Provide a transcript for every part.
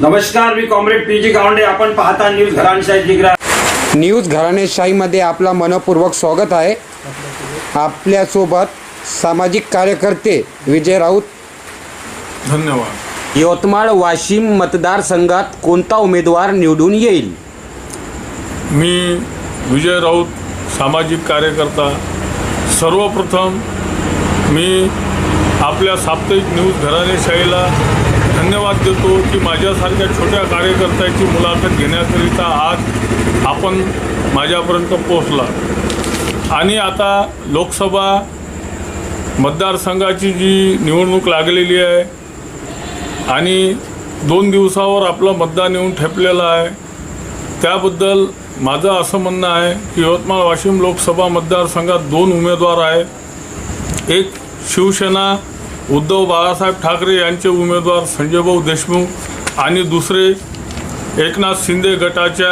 नमस्कार मी comrade P G Gawande. आपण पाहता न्यूज घरांशाही जिग्रा. न्यूज घराणेशाहीमध्ये आपला मनपूर्वक स्वागत आहे. आपल्यासोबत सामाजिक कार्यकर्ते विजय राऊत. धन्यवाद. यवतमाळ वाशिम मतदारसंघात कोणता उमेदवार निवडून येईल? मी विजय राऊत सामाजिक कार्यकर्ता. सर्वप्रथम मी आपल्या साप्ताहिक न्यूज घराणेशाहीला धन्यवाद देतो की माझ्यासारख्या छोट्या कार्यकर्त्याची मुलाखत घेण्याकरिता आज आपण माझ्यापर्यंत पोचला आणि आता लोकसभा मतदारसंघाची जी निवडणूक लागलेली आहे आणि दोन दिवसावर आपलं मतदान येऊन ठेपलेलं आहे त्याबद्दल माझं असं म्हणणं आहे की यवतमाळ वाशिम लोकसभा मतदारसंघात दोन उमेदवार आहेत. एक शिवसेना उद्धव बाळासाहेब ठाकरे यांचे उमेदवार संजयभाऊ देशमुख आणि दुसरे एकनाथ शिंदे गटाच्या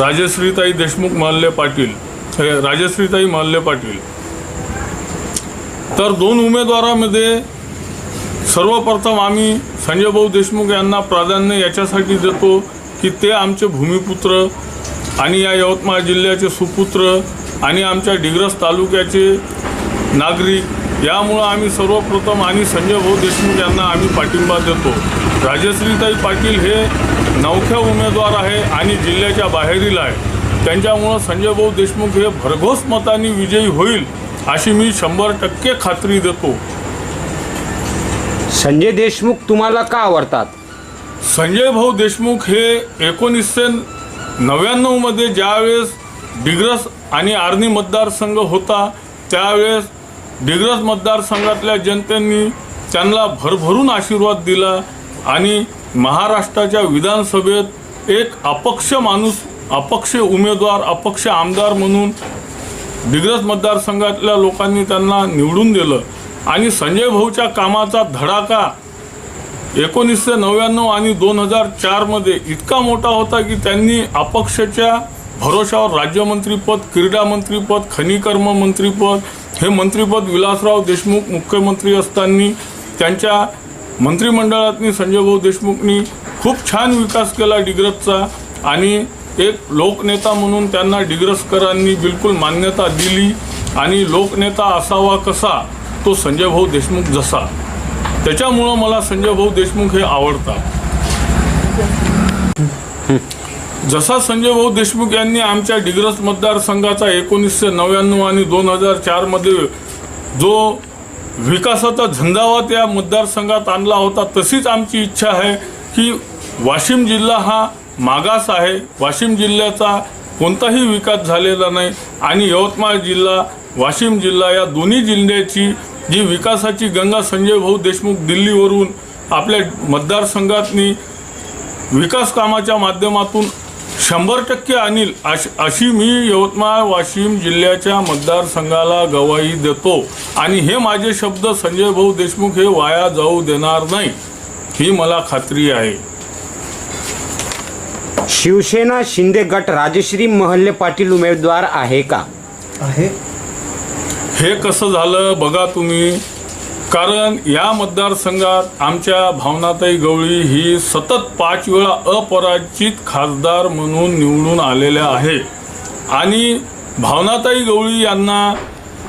राजश्रीताई देशमुख महल्ले पाटील राजश्रीताई महल्ले पाटील. तर दोन उमेदवारामध्ये सर्वप्रथम आम्ही संजयभाऊ देशमुख यांना प्राधान्य याच्यासाठी देतो की ते आमचे भूमिपुत्र आणि या यवतमाळ जिल्ह्याचे सुपुत्र आणि आमच्या डिग्रस तालुक्याचे नागरिक यामुळं आम्ही सर्वप्रथम आणि संजयभाऊ देशमुख यांना आम्ही पाठिंबा देतो. राजश्रीताई पाटील हे नवख्या उमेदवार आहे आणि जिल्ह्याच्या बाहेरील आहे. त्यांच्यामुळं संजयभाऊ देशमुख हे भरघोस मतांनी विजयी होईल अशी मी शंभर टक्के खात्री देतो. संजय देशमुख तुम्हाला का आवडतात? संजय भाऊ देशमुख हे एकोणीसशे नव्याण्णवमध्ये ज्यावेळेस डिग्रस आणि आर्नी मतदारसंघ होता त्यावेळेस डिग्रस मतदारसंघातल्या जनतेने त्यांना भरभरून आशीर्वाद दिला आणि महाराष्ट्राच्या विधानसभेत एक अपक्ष माणूस अपक्ष उमेदवार अपक्ष आमदार म्हणून डिग्रस मतदारसंघातल्या लोकांनी त्यांना निवडून दिलं. आणि संजय भाऊच्या कामाचा धडाका एकोणीसशे नव्याण्णव आणि दोन हजार चारमध्ये इतका मोठा होता की त्यांनी अपक्षच्या भरोशावर राज्यमंत्रीपद क्रीडा मंत्रीपद खनिकर्म मंत्रीपद हे मंत्रीपद विलासराव देशमुख मुख्यमंत्री असताना त्यांच्या मंत्रिमंडळातनी संजयभाऊ देशमुखनी खूप छान विकास केला डिग्रसचा आणि एक लोकनेता म्हणून त्यांना डिग्रसकरांनी बिलकुल मान्यता दिली आणि लोकनेता असावा कसा तो संजयभाऊ देशमुख जसा. त्याच्यामुळं मला संजय भाऊ देशमुख हे आवडतात. जसा संजय भाऊ देशमुख यांनी आमच्या डिग्रस मतदारसंघाचा एकोणीसशे नव्याण्णव आणि दोन हजार चारमध्ये जो विकासाचा झंझावा त्या मतदारसंघात आणला होता तशीच आमची इच्छा आहे की वाशिम जिल्हा हा मागास आहे. वाशिम जिल्ह्याचा कोणताही विकास झालेला नाही आणि यवतमाळ जिल्हा वाशिम जिल्हा या दोन्ही जिल्ह्याची जी विकासाची गंगा संजय भाऊ देशमुख दिल्लीवरून आपल्या मतदारसंघातनी विकास कामाच्या माध्यमातून शंभर टक्के आणील अश अशी मी यवतमाळ वाशिम जिल्ह्याच्या मतदारसंघाला गवाही देतो. आणि हे माझे शब्द संजय भाऊ देशमुख हे वाया जाऊ देणार नाही ही मला खात्री आहे. शिवसेना शिंदे गट राजश्री महल्ले पाटील उमेदवार आहे का? आहे. हे कसं झालं बघा तुम्ही. कारण या मतदारसंघात आमच्या भावनाताई गवळी ही सतत पाच वेळा अपराजित खासदार म्हणून निवडून आलेल्या आहे आणि भावनाताई गवळी यांना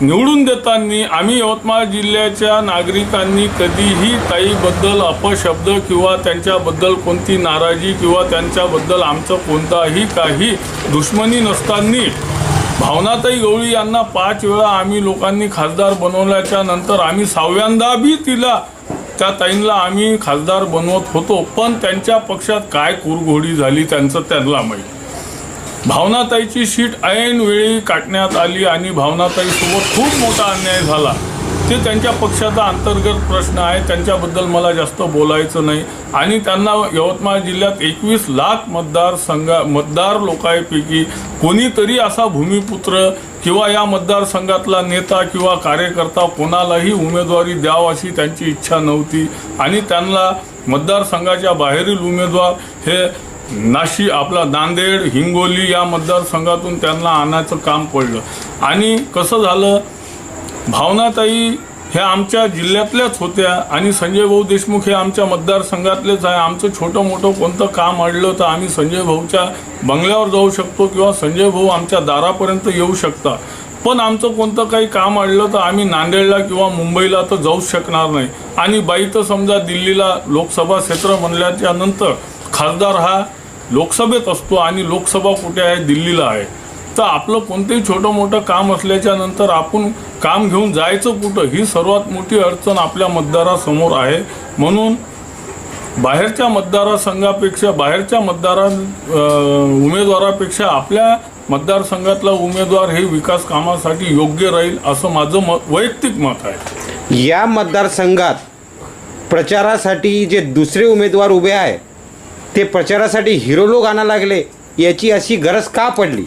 निवडून देताना आम्ही यवतमाळ जिल्ह्याच्या नागरिकांनी कधीही ताईबद्दल अपशब्द किंवा त्यांच्याबद्दल कोणती नाराजी किंवा त्यांच्याबद्दल आमचं कोणताही काही दुश्मनी नसताना भावनाताई गवळी यांना पाच वेळा आम्ही लोकांनी खासदार बनवल्याच्या नंतर आम्ही सहाव्यांदा बी तिला त्या ताईंना आम्ही खासदार बनवत होतो. पण त्यांच्या पक्षात काय कुरघोडी झाली त्यांचं त्यांना माहीत. भावनाताईची सीट ऐन वेळी काटण्यात आली आणि भावनाताईसोबत खूप मोठा अन्याय झाला. ते त्यांच्या पक्षाचा अंतर्गत प्रश्न आहे त्यांच्याबद्दल मला जास्त बोलायचं नाही. आणि त्यांना यवतमाळ जिल्ह्यात एकवीस लाख मतदार संघा मतदार लोकांपैकी कोणीतरी असा भूमिपुत्र किंवा या मतदारसंघातला नेता किंवा कार्यकर्ता कोणालाही उमेदवारी द्याव अशी त्यांची इच्छा नव्हती. आणि त्यांना मतदारसंघाच्या बाहेरील उमेदवार हे नाशी आपला नांदेड हिंगोली या मतदारसंघातून त्यांना आणायचं काम पडलं. आणि कसं झालं भावनाताई ह्या आमच्या जिल्ह्यातल्याच होत्या आणि संजय भाऊ देशमुख हे आमच्या मतदारसंघातलेच आहे. आमचं छोटं मोठं कोणतं काम अडलं तर आम्ही संजय भाऊच्या बंगल्यावर जाऊ शकतो किंवा संजय भाऊ आमच्या दारापर्यंत येऊ शकता. पण आमचं कोणतं काही काम अडलं तर आम्ही नांदेडला किंवा मुंबईला तर जाऊच शकणार नाही. आणि बाई तर समजा दिल्लीला लोकसभा क्षेत्र म्हणल्याच्या नंतर खासदार हा लोकसभेत असतो आणि लोकसभा कुठे आहे? दिल्लीला आहे. तर आपलं कोणतंही छोटं मोठं काम असल्याच्या नंतर आपण काम घेऊन जायचं कुठं ही सर्वात मोठी अडचण आपल्या मतदारासमोर आहे. म्हणून बाहेरच्या मतदारसंघापेक्षा बाहेरच्या मतदारा उमेदवारापेक्षा आपल्या मतदारसंघातला उमेदवार हे विकास कामासाठी योग्य राहील असं माझं मत वैयक्तिक मत आहे. या मतदारसंघात प्रचारासाठी जे दुसरे उमेदवार उभे आहे ते प्रचारासाठी हिरो लोक आणा लागले याची अशी गरज का पडली?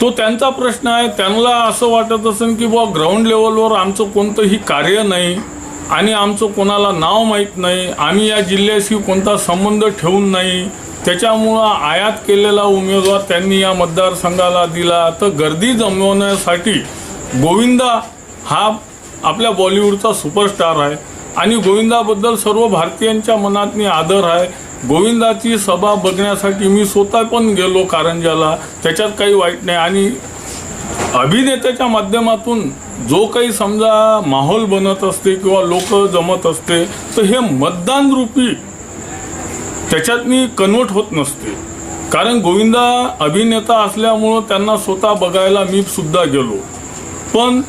तो त्यांचा प्रश्न आहे. त्यांना असं वाटत असेल की बुवा ग्राउंड लेवलवर आमचं कोणतंही कार्य नाही आणि आमचं कोणाला नाव माहीत नाही. आम्ही या जिल्ह्याशी कोणता संबंध ठेवून नाही. त्याच्यामुळं आयात केलेला उमेदवार त्यांनी या मतदारसंघाला दिला. तर गर्दी जमवण्यासाठी गोविंदा हा आपल्या बॉलिवूडचा सुपरस्टार आहे. आणि गोविंदाबद्दल सर्व भारतीयांच्या मनातनी आदर आहे. गोविंदाची सभा बघण्यासाठी मी स्वतः पण गेलो कारंजाला त्याच्यात काही वाईट नाही. आणि अभिनेत्याच्या माध्यमातून जो काही समजा माहोल बनत असते किंवा लोक जमत असते तर हे मतदान रूपी त्याच्यातनी कन्वर्ट होत नसते. कारण गोविंदा अभिनेता असल्यामुळं त्यांना स्वतः बघायला मी सुद्धा गेलो. पण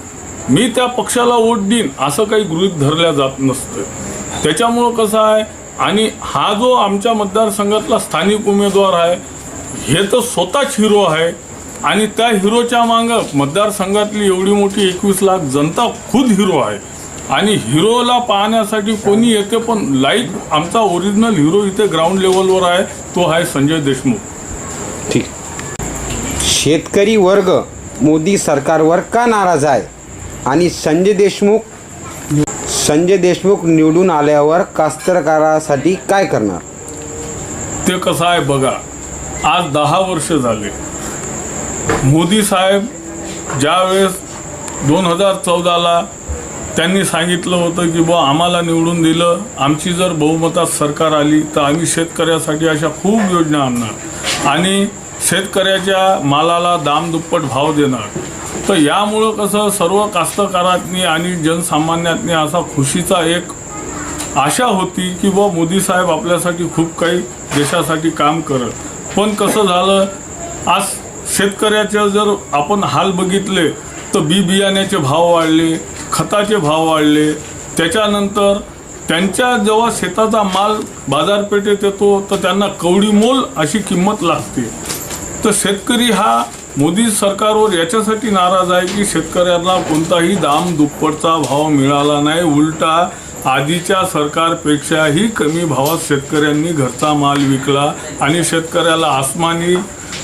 मी त्या पक्षाला वोट देईन असं काही गृहीत धरल्या जात नसतं. त्याच्यामुळं कसं आहे आणि हा जो आमच्या मतदारसंघातला स्थानिक उमेदवार आहे हे तर स्वतःच हिरो आहे. आणि त्या हिरोच्या मागं मतदारसंघातली एवढी मोठी एकवीस लाख जनता खुद हिरो आहे. आणि हिरोला पाहण्यासाठी कोणी येते पण लाइट आमचा ओरिजिनल हिरो इथे ग्राउंड लेवलवर आहे तो आहे संजय देशमुख. ठीक. शेतकरी वर्ग मोदी सरकारवर का नाराज आहे? आणि संजय देशमुख संजय देशमुख निवडून आल्यावर कास्तकारासाठी काय करणार? ते कसं आहे बघा आज दहा वर्ष झाले. मोदी साहेब ज्यावेळेस दोन हजार चौदाला त्यांनी सांगितलं होतं की बुवा आम्हाला निवडून दिलं आमची जर बहुमतात सरकार आली तर आम्ही शेतकऱ्यासाठी अशा खूप योजना आणणार आणि शेतकऱ्याच्या मालाला दाम दुप्पट भाव देणार. तर यामुळं कसं सर्व कास्तकारांनी आणि जनसामान्यातनी असा खुशीचा एक आशा होती की बुवा मोदी साहेब आपल्यासाठी खूप काही देशासाठी काम करत पण कसं झालं आज शेतकऱ्याचे जर आपण हाल बघितले तर बी बियाण्याचे भाव वाढले खताचे भाव वाढले. त्याच्यानंतर त्यांच्या जेव्हा शेताचा माल बाजारपेठेत येतो तर त्यांना कवडी मोल अशी किंमत लागते. तर शेतकरी हा मोदी सरकारवर याच्यासाठी नाराज आहे की शेतकऱ्यांना कोणताही दाम दुप्पटचा भाव मिळाला नाही. उलटा आधीच्या सरकारपेक्षाही कमी भावात शेतकऱ्यांनी घरचा माल विकला आणि शेतकऱ्याला आसमानी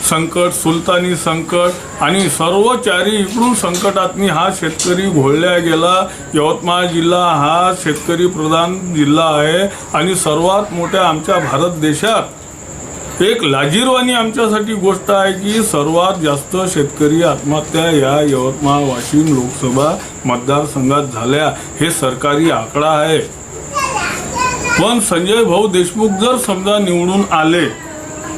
संकट सुलतानी संकट आणि सर्व चारी इकडून संकटातनी हा शेतकरी घोळल्या गेला. यवतमाळ जिल्हा हा शेतकरी प्रधान जिल्हा आहे आणि सर्वात मोठ्या आमच्या भारत देशात एक लाजीरवाणी आमच्यासाठी गोष्ट आहे की सर्वात जास्त शेतकरी आत्महत्या या यवतमाळ वाशिम लोकसभा मतदारसंघात झाल्या. हे सरकारी आकडा आहे. पण संजय भाऊ देशमुख जर समजा निवडून आले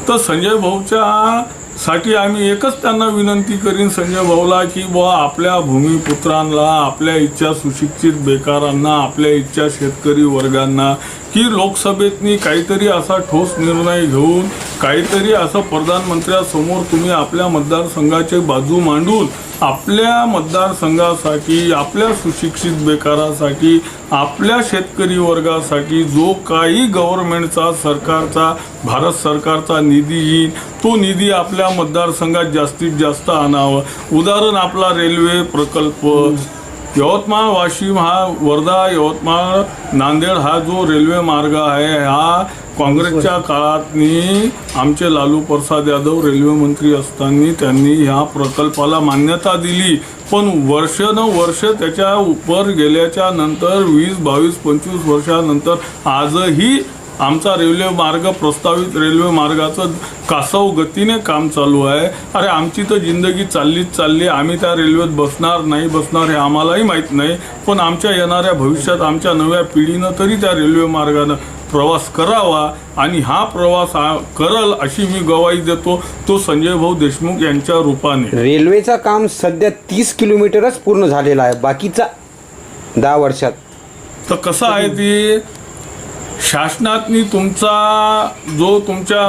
तर संजय भाऊच्या साठी आम्ही एकच त्यांना विनंती करीन संजय भाऊला की बुवा आपल्या भूमिपुत्रांना आपल्या इच्छा सुशिक्षित बेकारांना आपल्या इच्छा शेतकरी वर्गांना की लोकसभेतनी काहीतरी असा ठोस निर्णय घेऊन काहीतरी असं प्रधानमंत्र्यासमोर तुम्ही आपल्या मतदारसंघाची बाजू मांडून आपल्या मतदारसंघासाठी आपल्या सुशिक्षित बेकारासाठी आपल्या शेतकरी वर्गासाठी जो काही गव्हर्नमेंटचा सरकारचा भारत सरकारचा निधी येईल तो निधी आपल्या मतदारसंघात जास्तीत जास्त आणावं. उदाहरण आपला रेल्वे प्रकल्प यवतमाळ वाशिम हा वर्धा यवतमाळ नांदेड हा जो रेल्वे मार्ग आहे हा काँग्रेसच्या काळातनी आमचे लालू प्रसाद यादव रेल्वे मंत्री असताना त्यांनी ह्या प्रकल्पाला मान्यता दिली. पण वर्ष न वर्ष त्याच्या उपर गेल्याच्यानंतर वीस बावीस पंचवीस वर्षानंतर आजही आमचा रेल्वे मार्ग प्रस्तावित रेल्वे मार्गाचं कासव गतीने काम चालू आहे. अरे आमची तर जिंदगी चाललीच चालली. आम्ही त्या रेल्वेत बसणार नाही बसणार हे आम्हालाही माहीत नाही. पण आमच्या येणाऱ्या भविष्यात आमच्या नव्या पिढीनं तरी त्या रेल्वे मार्गानं प्रवास करावा आणि हा प्रवास हा करल अशी मी गवाही देतो. तो संजय भाऊ देशमुख यांच्या रूपाने. रेल्वेचं काम सध्या तीस किलोमीटरच पूर्ण झालेलं आहे. बाकीचा दहा वर्षात. तर कसं आहे ती? शासनातनी तुमचा जो तुमच्या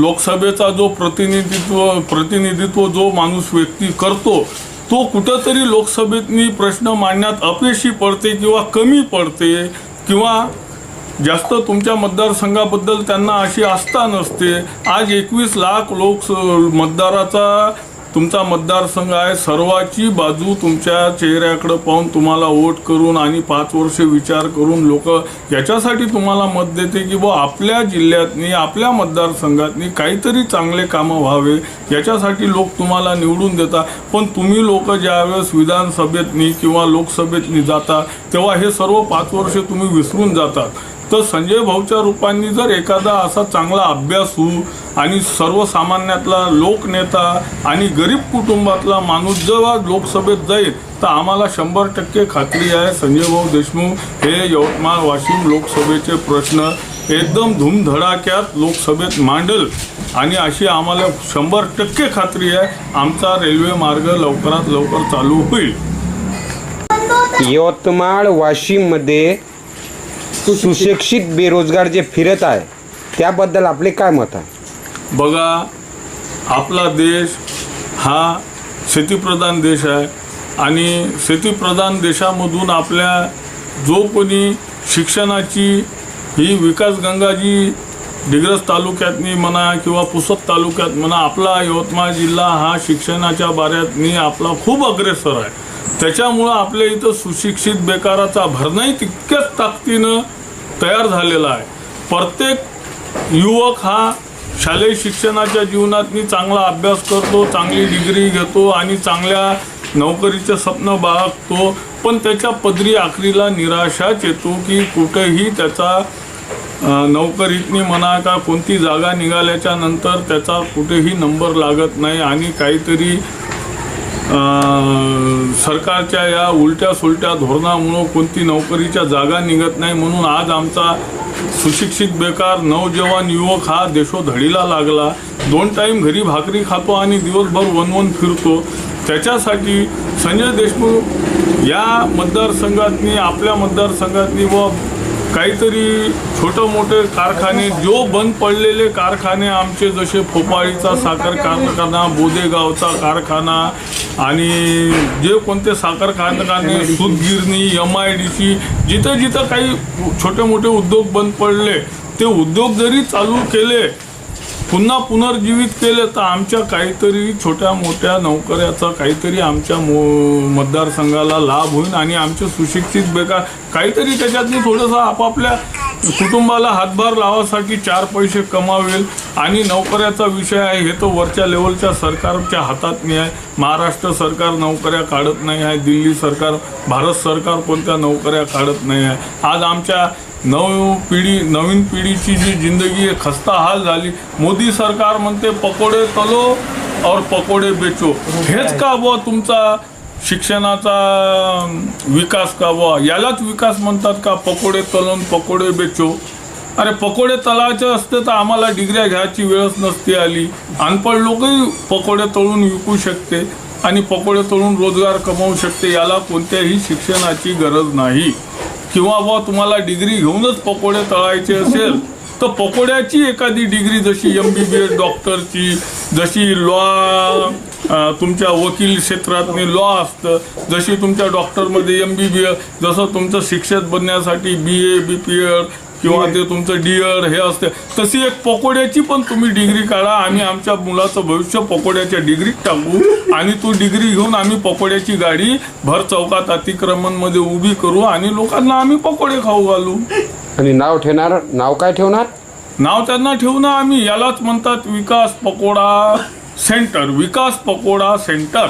लोकसभेचा जो प्रतिनिधित्व प्रतिनिधित्व जो माणूस व्यक्ती करतो तो कुठंतरी लोकसभेतनी प्रश्न मांडण्यात अपयशी पडते किंवा कमी पडते किंवा जास्त तुमच्या मतदारसंघाबद्दल त्यांना अशी आस्था नसते. आज एकवीस लाख लोक मतदाराचा तुमचा मतदारसंघ आहे सर्वाची बाजू तुमच्या चेहऱ्याकडे पाहून तुम्हाला वोट करून आणि पाच वर्ष विचार करून लोक याच्यासाठी तुम्हाला मत देते की बुवा आपल्या जिल्ह्यातनी आपल्या मतदारसंघातनी काहीतरी चांगले कामं व्हावे याच्यासाठी लोक तुम्हाला निवडून देतात. पण तुम्ही लोक ज्यावेळेस विधानसभेतनी किंवा लोकसभेतनी जाता तेव्हा हे सर्व पाच वर्ष तुम्ही विसरून जातात. तर संजय भाऊच्या रूपांनी जर एखादा असा चांगला अभ्यासू आणि सर्वसामान्यातला लोकनेता आणि गरीब कुटुंबातला माणूस जेव्हा लोकसभेत जाईल तर आम्हाला शंभर टक्के खात्री आहे संजय भाऊ देशमुख हे यवतमाळ वाशिम लोकसभेचे प्रश्न एकदम धूमधडाक्यात लोकसभेत मांडल. आणि अशी आम्हाला शंभर टक्के खात्री आहे आमचा रेल्वे मार्ग लवकरात लवकर चालू होईल. यवतमाळ वाशिममध्ये सुशिक्षित बेरोजगार जे फिरत आहे त्याबद्दल आपले काय मत आहे? बघा आपला देश हा शेतीप्रधान देश आहे आणि शेतीप्रधान देशामधून आपल्या जो कोणी शिक्षणाची ही विकास गंगाजी डिग्रस तालुक्यातनी म्हणा किंवा पुसद तालुक्यात म्हणा आपला यवतमाळ जिल्हा हा शिक्षणाच्या बाऱ्यातनी आपला खूप अग्रेसर आहे. त्याच्यामुळं आपल्या इथं सुशिक्षित बेकाराचा भरणंही तितक्याच ताकदीनं तयार झालेला आहे. प्रत्येक युवक हा शालेय शिक्षणाच्या जीवनातनी चांगला अभ्यास करतो चांगली डिग्री घेतो आणि चांगल्या नोकरीचं स्वप्न बाळगतो. पण त्याच्या पदरी आखरीला निराशाच येतो की कुठेही त्याचा नोकरीतनी म्हणा का कोणती जागा निघाल्याच्या नंतर त्याचा कुठेही नंबर लागत नाही आणि काहीतरी सरकारच्या या उलट्या सुलट्या धोरणामुळं कोणती नोकरीच्या जागा निघत नाही म्हणून आज आमचा सुशिक्षित बेकार नवजवान युवक हा देशोधडीला लागला. दोन टाईम घरी भाकरी खातो आणि दिवसभर वनवन फिरतो. त्याच्यासाठी संजय देशमुख या मतदारसंघातनी आपल्या मतदारसंघातनी व काहीतरी छोटे मोठे कारखाने जो बंद पडलेले कारखाने आमचे जसे फोपाळीचा साखर कारखाना बोदेगावचा कारखाना आणि जे कोणते साखर कारखाने सूतगिरणी एम आय डी सी जिथं जिथं काही छोटे मोठे उद्योग बंद पडले ते उद्योग जरी चालू केले पुन्हा पुनर्जीवित केलं तर आमच्या काहीतरी छोट्या मोठ्या नोकऱ्याचा काहीतरी आमच्या मो मतदारसंघाला लाभ होईल आणि आमचे सुशिक्षित बेकार काहीतरी त्याच्यातनं थोडंसं आपापल्या कुटुंबाला हातभार लावासाठी चार पैसे कमावेल आणि नोकऱ्याचा विषय आहे हे तो वरच्या लेवलच्या सरकारच्या हातात नाही आहे महाराष्ट्र सरकार नोकऱ्या काढत नाही आहे दिल्ली सरकार भारत सरकार कोणत्या नोकऱ्या काढत नाही आहे. आज आमच्या नव पिढी नवीन पिढीची जी जिंदगी आहे खस्ता हाल झाली. मोदी सरकार म्हणते पकोडे तलो और पकोडे बेचो. हेच का बुवा तुमचा शिक्षणाचा विकास का वा यालाच विकास म्हणतात का? पकोडे तलून पकोडे बेचो. अरे पकोडे तळायचे असते तर आम्हाला डिग्र्या घ्यायची वेळच नसती आली. अनपड लोकही पकोडे तळून विकू शकते आणि पकोडे तळून रोजगार कमवू शकते. याला कोणत्याही शिक्षणाची गरज नाही. किंवा बुवा तुम्हाला डिग्री घेऊनच पकोडे तळायचे असेल तर पकोड्याची एखादी डिग्री जशी एम बी बी एस डॉक्टरची जशी लॉ तुमच्या वकील क्षेत्रातली लॉ असतं. जशी तुमच्या डॉक्टरमध्ये एम बी बी एस जसं तुमचं शिक्षक बनण्यासाठी बी ए बी पी एड किंवा ते तुमचं डीएड हे असते. तशी एक पकोड्याची पण तुम्ही डिग्री काढा आम्ही आमच्या मुलाचं भविष्य पकोड्याच्या डिग्रीत टाकू आणि तो डिग्री घेऊन आम्ही पकोड्याची गाडी भर चौकात अतिक्रमणमध्ये उभी करू आणि लोकांना आम्ही पकोडे खाऊ घालू. आणि नाव ठेवणार? नाव काय ठेवणार? नाव त्यांना ठेवू ना आम्ही. यालाच म्हणतात विकास pakoda. Centre Vikas pakoda centre.